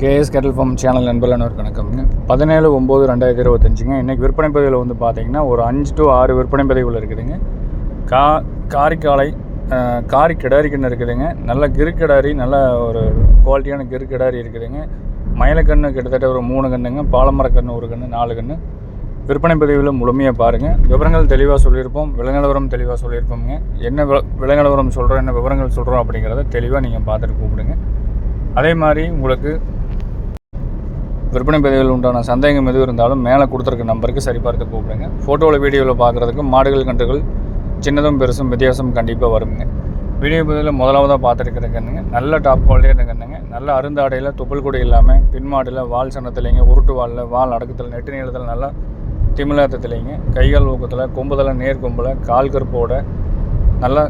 KS கேட்டல் form channel நண்பர்களான ஒரு வணக்கம்ங்க. பதினேழு ஒம்பது ரெண்டாயிரத்தி இருபத்தஞ்சுங்க. இன்றைக்கி விற்பனை பதிவில் வந்து பார்த்தீங்கன்னா ஒரு அஞ்சு டு ஆறு விற்பனை பதிவுகள் இருக்குதுங்க. கா காரிக்காலை காரி கிடாரி கன்று இருக்குதுங்க. நல்ல கிருக்கிடாரி நல்ல ஒரு குவாலிட்டியான கிருக்கிடாரி இருக்குதுங்க. மயிலக்கன்று கிட்டத்தட்ட ஒரு மூணு கன்றுங்க பாலமரக்கன்று ஒரு கன்று நாலு கன்று விற்பனை பதிவில் முழுமையாக பாருங்கள் விவரங்கள் தெளிவாக சொல்லியிருப்போம். விலநிலவரம் தெளிவாக சொல்லியிருப்போம்ங்க. என்ன விலங்கலவரம் விலநிலவரம் சொல்கிறோம் என்ன விவரங்கள் சொல்கிறோம் அப்படிங்கிறத தெளிவாக நீங்கள் பார்த்துட்டு கூப்பிடுங்க. அதே மாதிரி உங்களுக்கு விற்பனை பதிவில் உண்டான சந்தேகம் எதுவும் இருந்தாலும் மேலே கொடுத்துருக்க நம்பருக்கு சரிபார்த்து கூப்பிடுங்க. ஃபோட்டோவில் வீடியோவில் பார்க்குறதுக்கு மாடுகள் கன்றுகள் சின்னதும் பெருசும் வித்தியாசம் கண்டிப்பாக வருங்க. வீடியோ பதிவில் முதலாவதாக பார்த்துருக்கிற கண்ணுங்க நல்ல டாப் குவாலிட்டியாக கண்ணுங்க நல்ல அருந்தாடையில் தொப்புள் கொடி இல்லாமல் பின்மாடில் வால் சனத்துலேங்க உருட்டு வாலில் வால் அடக்கத்தில் நெட்டு நீளத்தில் நல்லா திமிழாத்தத்துலேங்க கைகால் ஊக்கத்தில் கொம்புதல நேர் கொம்பில் கால் கருப்போட நல்லா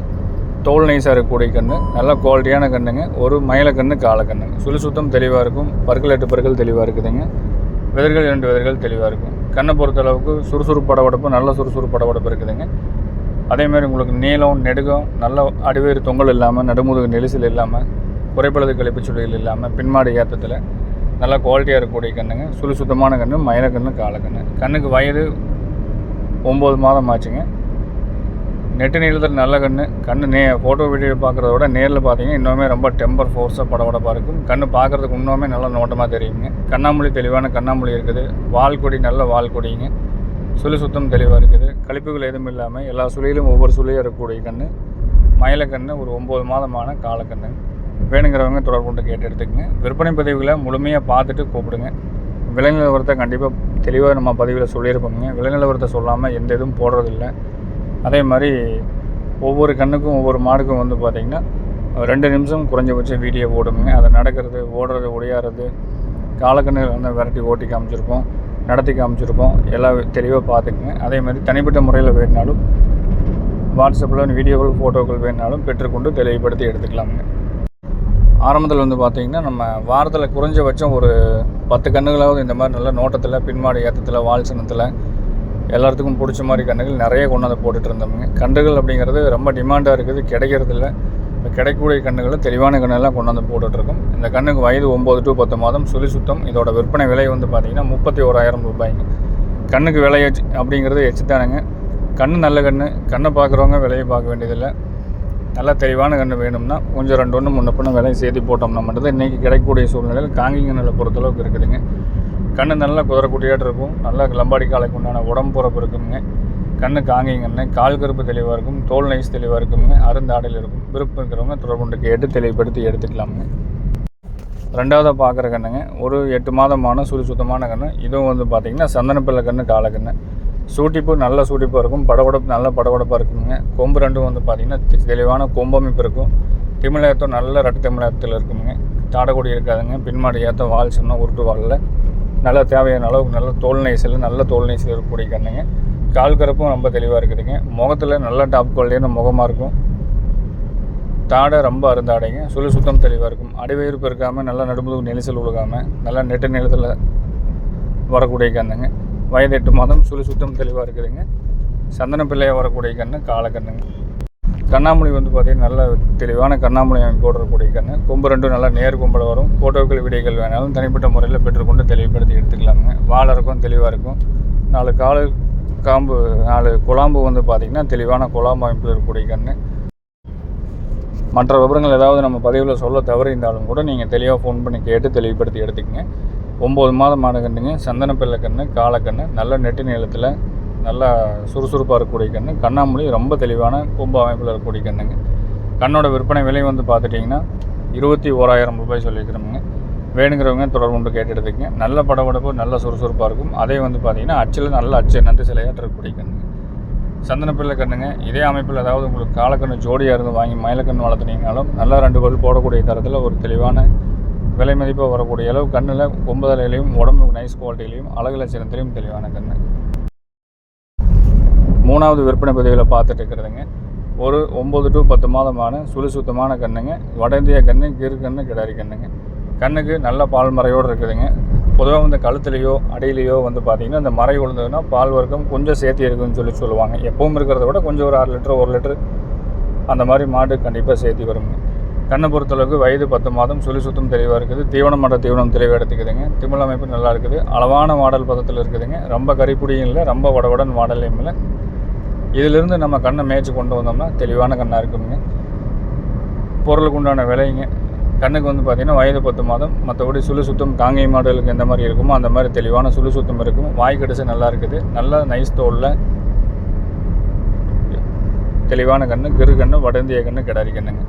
தோல் நைஸாக இருக்கக்கூடிய கன்று நல்ல குவாலிட்டியான கன்றுங்க ஒரு மயிலக்கன்று காலக்கண்ணுங்க சுழி சுத்தம் தெளிவாக இருக்கும். பற்கள் எட்டு பற்கள் தெளிவாக இருக்குதுங்க. விதர்கள் இரண்டு விதர்கள் தெளிவாக இருக்கும். கண்ணை பொறுத்த அளவுக்கு சுறுசுறுப்பு படபடப்பு நல்ல சுறுசுறுப்பு படபடப்பு இருக்குதுங்க. அதேமாதிரி உங்களுக்கு நீளம் நெடுகம் நல்ல அடிவேறு தொங்கல் இல்லாமல் நடுமுதுகு நெரிசல் இல்லாமல் குறைப்பழுது கழிப்பு சுழிகள் இல்லாமல் பின்மாடி ஏற்றத்தில் நல்ல குவாலிட்டியாக இருக்கக்கூடிய கன்றுங்க சுழி சுத்தமான கன்று மயிலக்கன்று காலக்கண்ணு. கண்ணுக்கு வயது ஒம்பது மாதம் ஆச்சுங்க. நெட்டு நீளத்தில் நல்ல கண்ணு. கண்ணு நே ஃபோட்டோ வீடியோ பார்க்குறத விட நேரில் பார்த்தீங்கன்னா இன்னுமே ரொம்ப டெம்பர் ஃபோர்ஸாக படபடப்பாக இருக்கும். கண் பார்க்குறதுக்கு இன்னுமே நல்லா நோட்டமாக தெரியுங்க. கண்ணாமொழி தெளிவான கண்ணாமொழி இருக்குது. வால்கொடி நல்ல வால்கொடிங்க. சுழி சுத்தம் தெளிவாக இருக்குது. கழிப்புகள் எதுவும் இல்லாமல் எல்லா சுழியிலும் ஒவ்வொரு சுழியாக இருக்கக்கூடிய கண் மயில ஒரு ஒம்பது மாதமான காலக்கண்ணு வேணுங்கிறவங்க தொடர்பு கொண்டு கேட்டு எடுத்துக்கங்க. விற்பனை பதிவுகளை முழுமையாக பார்த்துட்டு கூப்பிடுங்க. விலை நிலவரத்தை கண்டிப்பாக தெளிவாக நம்ம பதிவில் சொல்லியிருப்போங்க விலை நிலவரத்தை சொல்லாமல் எந்த இதுவும் போடுறதில்லை. அதே மாதிரி ஒவ்வொரு கண்ணுக்கும் ஒவ்வொரு மாடுக்கும் வந்து பார்த்திங்கன்னா ரெண்டு நிமிஷம் குறைஞ்சபட்சம் வீடியோ ஓடுங்க அதை நடக்கிறது ஓடுறது ஒடியாறது காலக்கண்ணில் வந்து விரட்டி ஓட்டி காமிச்சிருப்போம் நடத்தி காமிச்சிருப்போம் எல்லாம் தெளிவாக பார்த்துக்குங்க. அதே மாதிரி தனிப்பட்ட முறையில் வேணுனாலும் வாட்ஸ்அப்பில் வீடியோக்கள் ஃபோட்டோக்கள் வேணுனாலும் பெற்றுக்கொண்டு தெளிவுபடுத்தி எடுத்துக்கலாமுங்க. ஆரம்பத்தில் வந்து பார்த்திங்கன்னா நம்ம வாரத்தில் குறைஞ்சபட்சம் ஒரு பத்து கண்ணுகளாவது இந்த மாதிரி நல்ல நோட்டத்தில் பின்மாடு ஏற்றத்தில் வால் சின்னத்தில் எல்லாத்துக்கும் பிடிச்ச மாதிரி கன்றுகள் நிறைய கொண்டாந்து போட்டுட்டு இருந்தோமுங்க. கன்றுகள் அப்படிங்கிறது ரொம்ப டிமாண்டாக இருக்குது கிடைக்கிறது இல்லை இப்போ கிடைக்கக்கூடிய கன்றுகளை தெளிவான கண்ணெல்லாம் கொண்டாந்து போட்டுட்ருக்கோம் இந்த கண்ணுக்கு வயது ஒம்பது டு பத்து மாதம் சுழி சுத்தம். இதோட விற்பனை விலை வந்து பார்த்திங்கன்னா முப்பத்தி ஓராயிரம் ரூபாய்ங்க. கண்ணுக்கு விலை எச்சு அப்படிங்கிறது எச்சு தானுங்க. கண்ணு நல்ல கண்ணு. கண்ணை பார்க்குறவங்க விலையை பார்க்க வேண்டியதில்லை. நல்லா தெளிவான கன்று வேணும்னா கொஞ்சம் ரெண்டு ஒன்று முன்ன பின்ன விலையை சேர்த்து போட்டோம்னா மட்டும்தான் இன்றைக்கி கிடைக்கக்கூடிய சூழ்நிலையில் காங்கி நிலை பொறுத்தளவுக்கு இருக்குதுங்க. கண்ணு நல்லா குதிரைக்குட்டியாட்டு இருக்கும். நல்லா லம்பாடி காலைக்கு உண்டான உடம்பு பிறப்பு இருக்குங்க. கண்ணு காங்கிங்கன்னு கால் கருப்பு தெளிவாக இருக்கும் தோல் நைஸ் தெளிவாக இருக்குங்க. அருந்தாடையில் இருக்கும். விருப்பம் இருக்கிறவங்க தொடர்புண்டு கேட்டு தெளிவுபடுத்தி எடுத்துக்கலாமுங்க. ரெண்டாவதாக பார்க்குற கண்ணுங்க ஒரு எட்டு மாதமான சுழி சுத்தமான கன்று இதுவும் வந்து பார்த்திங்கன்னா சந்தனப்பிள்ளை கன்று காலக்கண்ணு சூட்டிப்பு நல்ல சூட்டிப்பாக இருக்கும். படபடப்பு நல்ல படபடப்பாக இருக்குங்க. கொம்பு ரெண்டும் வந்து பார்த்திங்கன்னா தெளிவான கொம்பமைப்பு இருக்கும். திமிழேத்தம் நல்ல ரெட்டை திமிழத்தில் இருக்குங்க. தாடக்கூடிய இருக்காதுங்க. பின்மாடி ஏற்ற வால் சின்ன உருட்டு வாலில். நல்ல தேவையான அளவுக்கு நல்ல தோல் நைசில் நல்ல தோல் நைசில் இருக்கக்கூடிய கண்ணுங்க. கால் கருப்பும் ரொம்ப தெளிவாக இருக்குதுங்க. முகத்தில் நல்ல டாப் குவாலிட்டியான முகமாக இருக்கும். தாடை ரொம்ப அருந்தாடைங்க. சுழி சுத்தம் தெளிவாக இருக்கும். அடிவயிறு பெருக்காமல் நல்லா நடுமுது நெரிசல் விழுகாமல் நல்லா நெட்டு நிலத்தில் வரக்கூடிய கண்ணுங்க. வயது எட்டு மாதம் சுழி சுத்தம் தெளிவாக இருக்குதுங்க. சந்தன பிள்ளையாக வரக்கூடிய கண்ணு காலக்கண்ணுங்க. கண்ணாமூலி வந்து பார்த்திங்கன்னா நல்ல தெளிவான கண்ணாமூலி அமைப்பு இருக்கக்கூடிய கண்ணு. கொம்பு ரெண்டும் நல்லா நேர் கொம்பில் வரும். ஃபோட்டோக்கள் விடைகள் வேணாலும் தனிப்பட்ட முறையில் பெற்றுக்கொண்டு தெளிவுபடுத்தி எடுத்துக்கலாங்க. வாழை இருக்கும் தெளிவாக இருக்கும். நாலு காலு காம்பு நாலு குழாம்பு வந்து பார்த்திங்கன்னா தெளிவான குழாம்பு அமைப்பில் இருக்கக்கூடிய கண்ணு. மற்ற விவரங்கள் ஏதாவது நம்ம பதிவில் சொல்ல தவறியிருந்தாலும் கூட நீங்கள் தெளிவாக ஃபோன் பண்ணி கேட்டு தெளிவுபடுத்தி எடுத்துக்கங்க. ஒம்பது மாதம் மாடு கன்றுங்க. சந்தன பிள்ளை கன்று காலக்கண்ணு நல்ல நெட்டு நீளத்தில் நல்லா சுறுசுறுப்பாக இருக்கக்கூடிய கன்று கண்ணாமூலி ரொம்ப தெளிவான கொம்பு அமைப்பில் இருக்கக்கூடிய கண்ணுங்க. கண்ணோட விற்பனை விலை வந்து பார்த்துட்டிங்கன்னா இருபத்தி ஓராயிரம் ரூபாய் சொல்லியிருக்கிறோமுங்க. வேணுங்கிறவங்க தொடர்பு கொண்டு கேட்டு எடுத்துக்கங்க நல்ல படபடப்பு நல்ல சுறுசுறுப்பாக இருக்கும். அதே வந்து பார்த்திங்கன்னா அச்சில் நல்ல அச்சு நன்றி சிலையாட்டு இருக்கக்கூடிய கண்ணுங்க. சந்தனப்பிள்ளை கண்ணுங்க. இதே அமைப்பில் ஏதாவது உங்களுக்கு காலக்கண்ணு ஜோடியாக இருந்து வாங்கி மயிலக்கண்ணு வளர்த்துனீங்கனாலும் நல்லா ரெண்டு பொருள் போடக்கூடிய தரத்தில் ஒரு தெளிவான விலை மதிப்பாக வரக்கூடிய அளவு கண்ணில் கொம்புதலையிலையும் உடம்பு நைஸ் குவாலிட்டிலையும் அழகு லட்சணத்திலையும் தெளிவான கண்ணு. மூணாவது விற்பனை பதிவில் பார்த்துட்டு இருக்கிறதுங்க. ஒரு ஒம்பது டு பத்து மாதமான சுழி சுத்தமான கண்ணுங்க. வட இந்திய கண்ணு கீர் கண்ணு கிடாரி கண்ணுங்க. கண்ணுக்கு நல்ல பால் மறையோடு இருக்குதுங்க. பொதுவாக வந்து கழுத்துலேயோ அடியிலையோ வந்து பார்த்திங்கன்னா அந்த மறை விழுந்ததுன்னா பால் வர்க்கம் கொஞ்சம் சேர்த்தி இருக்குன்னு சொல்லி சொல்லுவாங்க. எப்பவும் இருக்கிறத விட கொஞ்சம் ஒரு ஆறு லிட்டர் ஒரு லிட்டர் அந்த மாதிரி மாடு கண்டிப்பாக சேர்த்தி வருங்க. கண்ணை பொறுத்தளவுக்கு வயது பத்து மாதம் சுழி சுத்தம் தெளிவாக இருக்குது. தீவனம் மற்ற தீவனம் தெளிவாக எடுத்துக்குதுங்க. திமிழ் அமைப்பு நல்லா இருக்குது. அளவான மாடல் பதத்தில் இருக்குதுங்க. ரொம்ப கறிப்புடியும் இல்லை ரொம்ப வடவுடன் மாடலையும் இல்லை. இதிலிருந்து நம்ம கண்ணை மேய்ச்சி கொண்டு வந்தோம்னா தெளிவான கண்ணாக இருக்குங்க. பொருளுக்கு உண்டான விலைங்க. கண்ணுக்கு வந்து பார்த்திங்கன்னா வயது பத்து மாதம் மற்றபடி சுழு சுத்தம் காங்கை மாடலுக்கு எந்த மாதிரி இருக்குமோ அந்த மாதிரி தெளிவான சுழு சுத்தம் இருக்கும். வாய் கடிசு நல்லா இருக்குது. நல்ல நைஸ் தோலில் தெளிவான கண்ணு கிரு கண்ணு வடந்திய கண்ணு கிடாரி கண்ணுங்க.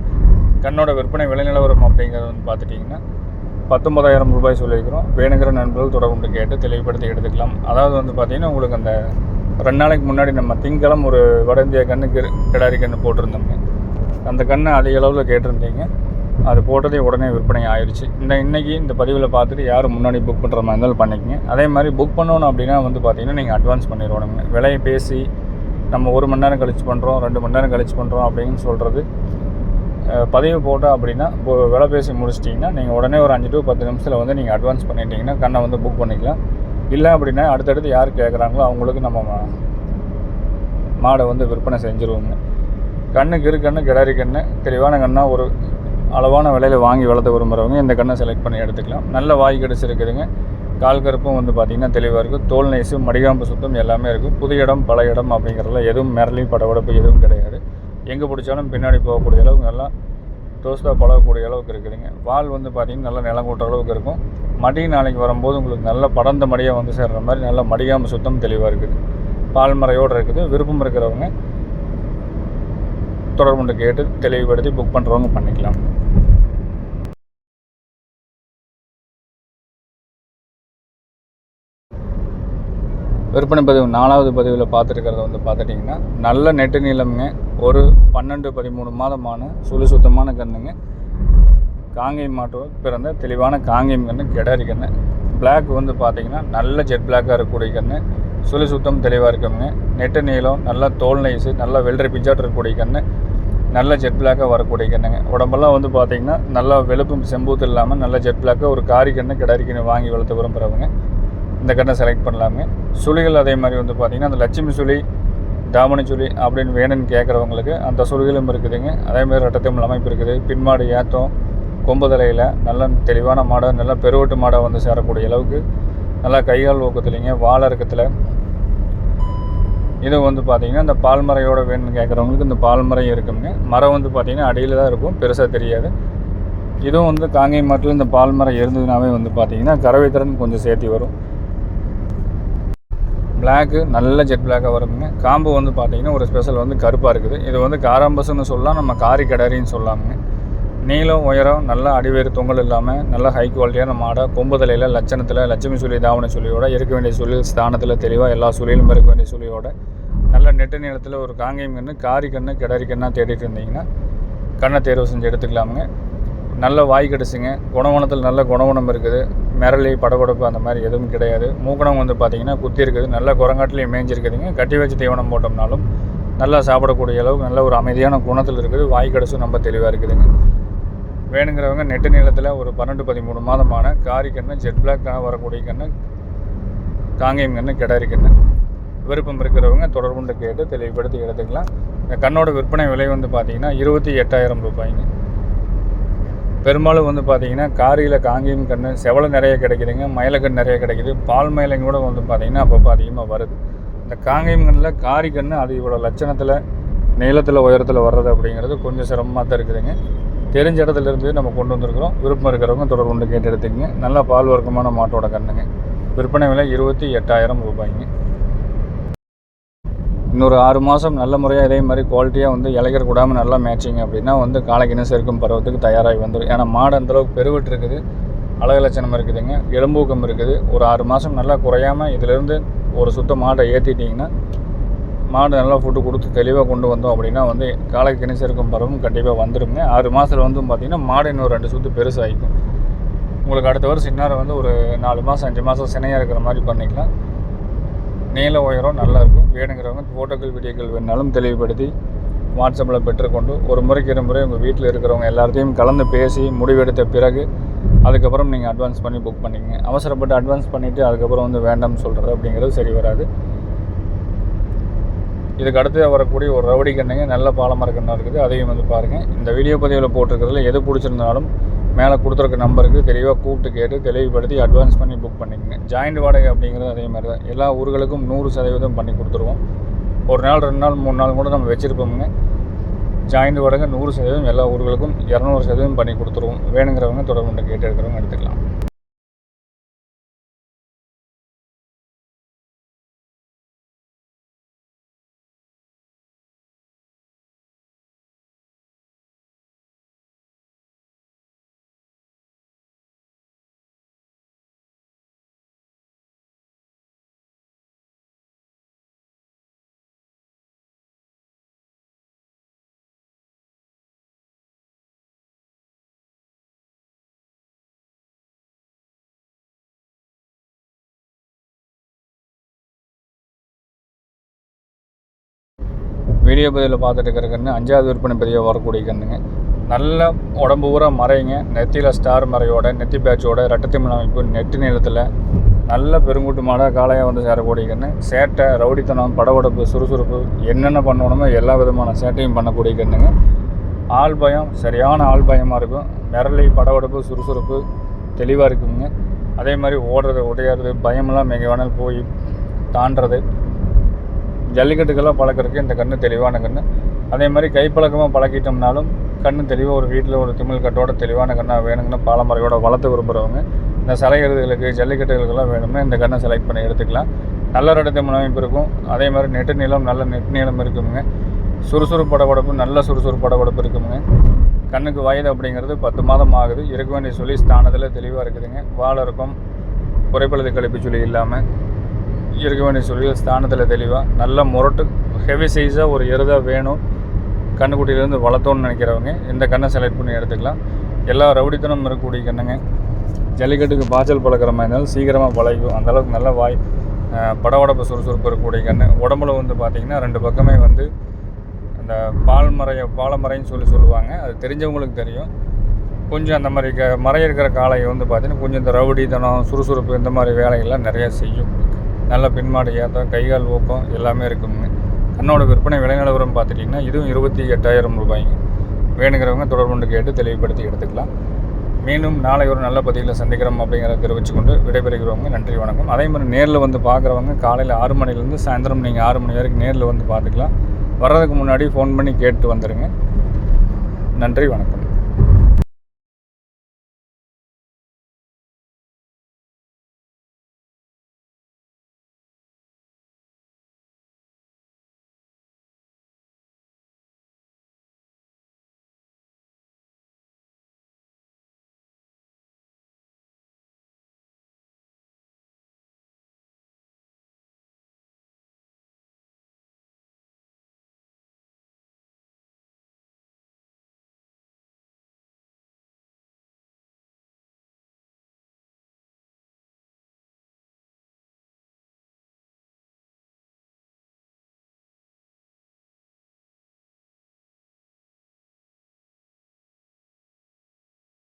கண்ணோட விற்பனை விலை நிலவரம் அப்படிங்கிறது வந்து பார்த்துட்டிங்கன்னா பத்தொன்பதாயிரம் ரூபாய் சொல்லியிருக்கிறோம். வேணுங்கிற நண்பர்கள் தொடர்பு கேட்டு தெளிவுபடுத்தி எடுத்துக்கலாம். அதாவது வந்து பார்த்திங்கன்னா உங்களுக்கு அந்த ரெண்டு நாளைக்கு முன்னாடி நம்ம திங்கக்கிழமை ஒரு வட இந்திய கன்று கிடாரி கண்ணு போட்டிருந்தோங்க அந்த கண்ணை அதிக அளவில் கேட்டிருந்தீங்க. அது போட்டதே உடனே விற்பனை ஆயிடுச்சு இந்த இன்றைக்கி இந்த பதிவில் பார்த்துட்டு யார் முன்னாடி புக் பண்ணுற மாதிரி இருந்தாலும் பண்ணிக்கங்க. அதே மாதிரி புக் பண்ணணும் அப்படின்னா வந்து பார்த்தீங்கன்னா நீங்கள் அட்வான்ஸ் பண்ணிடுவோம் விலையை பேசி நம்ம ஒரு மணி நேரம் கழிச்சு பண்ணுறோம் ரெண்டு மணி நேரம் கழிச்சு பண்ணுறோம் அப்படின்னு சொல்கிறது பதிவு போட்டோம் அப்படின்னா இப்போ விலை பேசி முடிச்சிட்டிங்கன்னா நீங்கள் உடனே ஒரு அஞ்சு டு பத்து நிமிஷத்தில் வந்து நீங்கள் அட்வான்ஸ் பண்ணிட்டீங்கன்னா கண்ணை வந்து புக் பண்ணிக்கலாம். இல்லை அப்படின்னா அடுத்தடுத்து யார் கேட்குறாங்களோ அவங்களுக்கு நம்ம மா- மாடை வந்து விற்பனை செஞ்சுருவோங்க. கண்ணுக்கு இரு கண்ணு கிடாரி கண்ணு தெளிவான கண்ணாக ஒரு அளவான விலையில் வாங்கி வளர்த்து விரும்புகிறவங்க இந்த கண்ணை செலக்ட் பண்ணி எடுத்துக்கலாம். நல்ல வாய் கிடச்சிருக்குதுங்க. கால் கருப்பும் வந்து பார்த்திங்கன்னா தெளிவாக இருக்குது தோல் நெய்ஸு மடிகாம்பு சுத்தம் எல்லாமே இருக்குது புது இடம் பல இடம் அப்படிங்கிறதுல எதுவும் மிரளி படபடப்பு எதுவும் கிடையாது. எங்கே பிடிச்சாலும் பின்னாடி போகக்கூடிய அளவுக்கு நல்லா தோஸ்தா பழகக்கூடிய அளவுக்கு இருக்குதுங்க. வால் வந்து பார்த்திங்கன்னா நல்லா நிலம் கூட்டுற அளவுக்கு இருக்கும். மடி நாளைக்கு வரும்போது உங்களுக்கு நல்ல படர்ந்த மடியாக வந்து சேர்கிற மாதிரி நல்ல மடியாமல் சுத்தம் தெளிவாக இருக்குது. பால்மறையோடு இருக்குது. விருப்பம் இருக்கிறவங்க தொடர்புண்டு கேட்டு தெளிவுபடுத்தி புக் பண்ணுறவங்க பண்ணிக்கலாம். விற்பனை பதிவு நாலாவது பதிவில் பார்த்துருக்கிறத வந்து பார்த்துட்டிங்கன்னா நல்ல நெட்டு நீளம்ங்க. ஒரு பன்னெண்டு பதிமூணு மாதமான சுழு சுத்தமான கண்ணுங்க காங்கேயம் மாட்டு பிறந்த தெளிவான காங்கேயம் கண்ணு கெடாரி கண்ணு. பிளாக் வந்து பார்த்தீங்கன்னா நல்ல ஜெட் பிளாக்காக இருக்கக்கூடிய கண்ணு. சுழி சுத்தம் தெளிவாக இருக்கவங்க நெட்டு நீளம் நல்ல தோல் நைஸு நல்ல வெள்ளரி பிஞ்சாட்டு இருக்கக்கூடிய கண்ணு. நல்ல ஜெட் பிளாக்காக வரக்கூடிய கண்ணுங்க. உடம்பெல்லாம் வந்து பார்த்தீங்கன்னா நல்லா வெளுப்பும் செம்பூத்து இல்லாமல் நல்ல ஜெட் பிளாக்காக ஒரு காரி கண்ணு கிடாரி கண்ணு வாங்கி வளர்த்து விரும்புகிறவங்க இந்த கண்ணை செலக்ட் பண்ணலாமே சுழிகள் அதே மாதிரி வந்து பார்த்திங்கன்னா அந்த லட்சுமி சுழி தாமணி சுழி அப்படின்னு வேணும்னு கேட்குறவங்களுக்கு அந்த சுழிகளும் இருக்குதுங்க. அதேமாதிரி மாதிரி அமைப்பு இருக்குது. பின்மாடு ஏத்தம் கொம்பு தலையில் நல்ல தெளிவான மாடை நல்ல பெருவட்டு மாடை வந்து சேரக்கூடிய அளவுக்கு நல்லா கைகால் ஊக்கத்துலிங்க வாழை இருக்கத்தில். இது வந்து பார்த்திங்கன்னா இந்த பால்மரையோட வேணும்னு கேட்குறவங்களுக்கு இந்த பால்மரம் இருக்குங்க. மரம் வந்து பார்த்திங்கன்னா அடியில் தான் இருக்கும் பெருசாக தெரியாது. இதுவும் வந்து காங்கை மாட்டில் இந்த பால்மரம் இருந்ததுனாவே வந்து பார்த்திங்கன்னா கறவை திறன் கொஞ்சம் சேர்த்தி வரும். பிளாக்கு நல்ல ஜெட் பிளாக்காக வருங்க. காம்பு வந்து பார்த்திங்கன்னா ஒரு ஸ்பெஷல் வந்து கருப்பாக இருக்குது. இது வந்து காராம்பஸ்ன்னு சொல்லலாம் நம்ம காரி கடரின்னு சொல்லாமுங்க நீளம் உயரம் நல்லா அடிவேறு தொங்கல் இல்லாமல் நல்ல ஹை குவாலிட்டியான மாடை கொம்பு தலையில் லட்சணத்தில் லட்சுமி சுழி தாவண சுழியோட இருக்க வேண்டிய சுழி ஸ்தானத்தில் தெளிவாக எல்லா சுழியிலும் இருக்க வேண்டிய சுழியோட நல்ல நெட்டு நீளத்தில் ஒரு காங்கேயம் கண்ணு காரி கண்ணு கிடரி கண்ணாக தேடிட்டு இருந்தீங்கன்னா கண்ணை தேர்வு செஞ்சு எடுத்துக்கலாமுங்க. நல்ல வாய் கிடச்சிங்க. குணவனத்தில் நல்ல குணவனம் இருக்குது. மிரளி படபடப்பு அந்த மாதிரி எதுவும் கிடையாது. மூக்கணம் வந்து பார்த்திங்கன்னா குத்தி இருக்குது. நல்ல குரங்காட்டிலையும் மேய்ஞ்சிருக்குதுங்க. கட்டி வச்சு தீவனம் போட்டோம்னாலும் நல்லா சாப்பிடக்கூடிய அளவுக்கு நல்ல ஒரு அமைதியான குணத்தில் இருக்குது. வாய் கிடச்சும் ரொம்ப தெளிவாக இருக்குதுங்க. வேணுங்கிறவங்க நெட்டு நீளத்தில் ஒரு பன்னெண்டு பதிமூணு மாதமான காரி கண்ணு ஜெட் பிளாக் வரக்கூடிய கண்ணு காங்கேயம் கண்ணு கிடாரி கண்ணு விருப்பம் இருக்கிறவங்க தொடர்புண்டு கேட்டு தெளிவுபடுத்தி எடுத்துக்கலாம். இந்த கண்ணோட விற்பனை விலை வந்து பார்த்தீங்கன்னா இருபத்தி எட்டாயிரம் ரூபாய்ங்க. பெரும்பாலும் வந்து பார்த்தீங்கன்னா காரியில் காங்கேயம் கன்று செவலை நிறைய கிடைக்குதுங்க மயிலக்கன்று நிறைய கிடைக்குது. பால் மயிலைங்க கூட வந்து பார்த்திங்கன்னா அப்பப்போ அதிகமாக வருது. இந்த காங்கேயம் கண்ணில் காரி கன்று அது இவ்வளோ லட்சணத்தில் நீளத்தில் உயரத்தில் வர்றது அப்படிங்கிறது கொஞ்சம் சிரமமாக தான் இருக்குதுங்க. தெரிஞ்ச இடத்துல இருந்து நம்ம கொண்டு வந்திருக்கிறோம். விருப்பம் இருக்கிறவங்க தொடர்பு கொண்டு கேட்டு எடுத்துக்கங்க. நல்லா பால் வர்க்கமான மாட்டோட கண்ணுங்க. விற்பனை விலை இருபத்தி எட்டாயிரம் ரூபாய்ங்க. இன்னொரு ஆறு மாதம் நல்ல முறையாக இதே மாதிரி குவாலிட்டியாக வந்து இலைக்கர் கூடாமல் நல்லா மேட்சிங் அப்படின்னா வந்து காலைக்கிணம் சேர்க்கும் பருவத்துக்கு தயாராகி வந்துடும் ஏன்னா மாடு அந்தளவுக்கு பெருவிட்டு இருக்குது. அழகு லட்சணம் இருக்குதுங்க. எலும்பூக்கம் இருக்குது. ஒரு ஆறு மாதம் நல்லா குறையாமல் இதிலேருந்து ஒரு சுத்த மாட்டை ஏற்றிட்டிங்கன்னா மாடு நல்லா ஃபுட்டு கொடுத்து தெளிவாக கொண்டு வந்தோம் அப்படின்னா வந்து காலை கிணி பருவம் கண்டிப்பாக வந்துடுங்க ஆறு மாதத்தில் வந்து பார்த்திங்கன்னா மாடு இன்னும் ரெண்டு சுற்று பெருசாகிக்கும் உங்களுக்கு அடுத்த வருஷம் இன்னும் வந்து ஒரு நாலு மாதம் அஞ்சு மாதம் சினையாக இருக்கிற மாதிரி பண்ணிக்கலாம். நீள உயரம் நல்லாயிருக்கும் வேணுங்கிறவங்க ஃபோட்டோக்கள் வீடியோக்கள் வேணாலும் தெளிவுபடுத்தி வாட்ஸ்அப்பில் பெற்றுக்கொண்டு ஒரு முறைக்கு இரு முறை உங்கள் வீட்டில் இருக்கிறவங்க எல்லாத்தையும் கலந்து பேசி முடிவெடுத்த பிறகு அதுக்கப்புறம் நீங்கள் அட்வான்ஸ் பண்ணி புக் பண்ணிக்கங்க. அவசரப்பட்டு அட்வான்ஸ் பண்ணிவிட்டு அதுக்கப்புறம் வந்து வேண்டாம்னு சொல்கிறது அப்படிங்கிறது சரி வராது. இதுக்கு அடுத்து வரக்கூடிய ஒரு ரவுடி கண்ணுங்க நல்ல பாலமர கண்ணாக இருக்குது. அதையும் வந்து பாருங்கள் இந்த வீடியோ பதிவில் போட்டிருக்கிறதுல எது பிடிச்சிருந்தாலும் மேலே கொடுத்துருக்க நம்பருக்கு தெளிவாக கூப்பிட்டு கேட்டு தெளிவுபடுத்தி அட்வான்ஸ் பண்ணி புக் பண்ணிக்கோங்க. ஜாயிண்ட் வாடகை அப்படிங்கிறது அதே மாதிரி தான். எல்லா ஊர்களுக்கும் நூறு சதவீதம் பண்ணி கொடுத்துருவோம். ஒரு நாள் ரெண்டு நாள் மூணு நாள் கூட நம்ம வச்சுருப்போமுங்க. ஜாயிண்ட் வாடகை நூறு சதவீதம் எல்லா ஊர்களுக்கும் இரநூறு சதவீதம் பண்ணி கொடுத்துருவோம். வேணுங்கிறவங்க தொடர்பு கேட்டு எடுக்கிறவங்க எடுத்துக்கலாம். வீடியோ பதிவில் பார்த்துட்டு இருக்கிற கன்று அஞ்சாவது விற்பனை பதிவாக வரக்கூடிய கண்ணுங்க நல்ல உடம்பு பூரா மறைங்க. நெத்தியில் ஸ்டார் மறையோட நெத்தி பேட்சோட ரெட்டத்திமிழ் அமைப்பு நெட்டு நிலத்தில் நல்ல பெருங்கூட்டு மாடாக காளையாக வந்து சேரக்கூடிய கன்று. சேட்டை ரவுடித்தனம் படபடப்பு சுறுசுறுப்பு என்னென்ன பண்ணணுமோ எல்லா விதமான சேட்டையும் பண்ணக்கூடிய கண்ணுங்க ஆள் பயம் சரியான ஆள் பயமாக இருக்கும். மிரளி படபடப்பு சுறுசுறுப்பு தெளிவாக இருக்குங்க. அதே மாதிரி ஓடுறது உடையாடுறது பயமெல்லாம் மிக வேணால் போய் தாண்டுறது. ஜல்லிக்கட்டுக்கெல்லாம் பழக்கிறதுக்கு இந்த கன்று தெளிவான கன்று அதே மாதிரி கைப்பழக்கமாக பழக்கிட்டோம்னாலும் கண்ணு தெளிவாக ஒரு வீட்டில் ஒரு திமிழ் கட்டோட தெளிவான கண்ணாக வேணுங்கன்னா பாலமறையோட வளர்த்து விரும்புகிறவங்க இந்த சலைகிறதுகளுக்கு ஜல்லிக்கட்டுகளுக்கெல்லாம் வேணும்னா இந்த கண்ணை செலக்ட் பண்ணி எடுத்துக்கலாம். நல்ல ரெட்டத்தை அமைப்பு இருக்கும். அதே மாதிரி நெட்டு நீளம் நல்ல நெட் நீளம் இருக்குங்க. சுறுசுறுப்பு படபடப்பு நல்ல சுறுசுறுப்பு படபடப்பு இருக்குங்க. கண்ணுக்கு வயது அப்படிங்கிறது பத்து மாதம் ஆகுது. இருக்க வேண்டிய சொல்லி ஸ்தானத்தில் தெளிவாக இருக்குதுங்க. வாழ இருக்கும் குறைப்பழுது கழிப்பு சொல்லி இல்லாமல் இருக்க வேண்டிய சொல்லி ஸ்தானத்தில் தெளிவாக நல்ல முரட்டு ஹெவி சைஸாக ஒரு எருதாக வேணும். கண்ணுக்குட்டியிலேருந்து வளர்த்தோன்னு நினைக்கிறவங்க இந்த கண்ணை செலக்ட் பண்ணி எடுத்துக்கலாம். எல்லா ரவுடித்தனம் இருக்கக்கூடிய கண்ணுங்க. ஜல்லிக்கட்டுக்கு பாய்ச்சல் பழக்கிற மாதிரி இருந்தாலும் சீக்கிரமாக பழகும் அந்தளவுக்கு நல்ல வாய் படவடப்பு சுறுசுறுப்பு இருக்கக்கூடிய கண்ணு. உடம்புல வந்து பார்த்திங்கன்னா ரெண்டு பக்கமே வந்து அந்த பால்மறைய பாலமறைன்னு சொல்லி சொல்லுவாங்க. அது தெரிஞ்சவங்களுக்கு தெரியும். கொஞ்சம் அந்த மாதிரி க மறை இருக்கிற காளையை வந்து பார்த்திங்கன்னா கொஞ்சம் இந்த ரவுடித்தனம் சுறுசுறுப்பு இந்த மாதிரி வேலைகள்லாம் நிறையா செய்யும். நல்ல பின்மாடு ஏற்றம் கைகால் ஊக்கம் எல்லாமே இருக்குங்க. கண்ணோட விற்பனை விலைநிலவரம் பார்த்துட்டிங்கன்னா இதுவும் இருபத்தி எட்டாயிரம் ரூபாய்ங்க வேணுங்கிறவங்க தொடர்பு கேட்டு தெளிவுபடுத்தி எடுத்துக்கலாம். மீண்டும் நாளை ஒரு நல்ல பதிவில் சந்திக்கிறோம் அப்படிங்கிறத தெரிவித்து கொண்டு விடைபெறுகிறவங்க நன்றி வணக்கம். அதே மாதிரி நேரில் வந்து பார்க்குறவங்க காலையில் ஆறு மணிலேருந்து சாயந்தரம் நீங்கள் ஆறு மணி வரைக்கும் நேரில் வந்து பார்த்துக்கலாம். வர்றதுக்கு முன்னாடி ஃபோன் பண்ணி கேட்டு வந்துடுங்க நன்றி வணக்கம்.